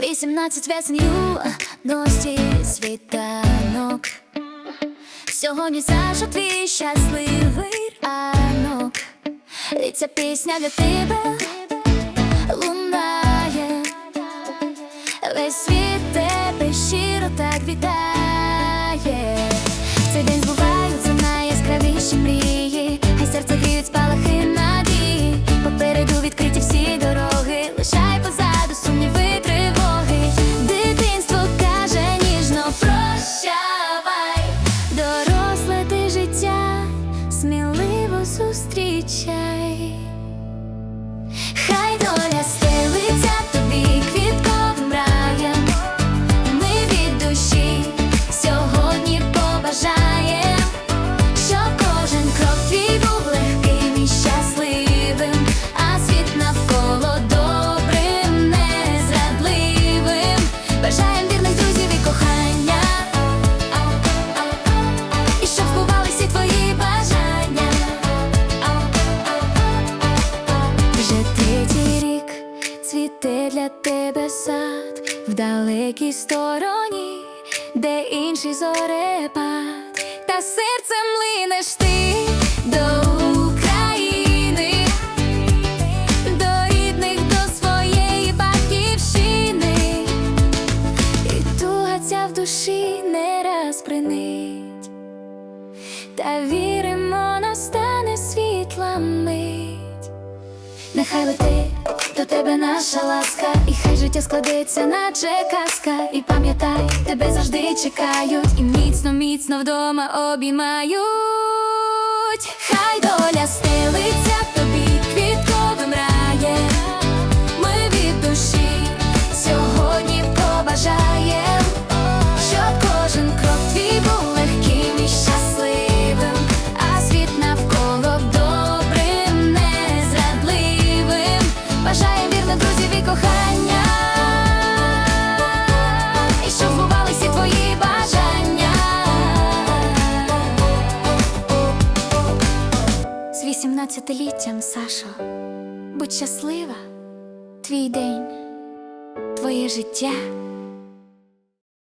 Вісімнадцять весен юності світанок. Сьогодні Саша твій щасливий ранок? І ця пісня для тебе лунає. Весь світ тебе щиро так вітає. Цей день збуваються найяскравіші мрії. Хай серце гріють спалахи зустрічай цвіте для тебе сад в далекій стороні, де інший зорепад, та серцем линеш ти до України, до рідних, до своєї батьківщини, і туга ця в душі не раз принить, та віримо, настане світла мить. Нехай летить до тебе наша ласка, і хай життя складеться, наче казка. І пам'ятай, тебе завжди чекають, і міцно, міцно вдома обіймають. Хай доля стелиться кохання, і щоб збувалися твої бажання. З вісімнадцятиліттям, Сашо, будь щаслива, твій день, твоє життя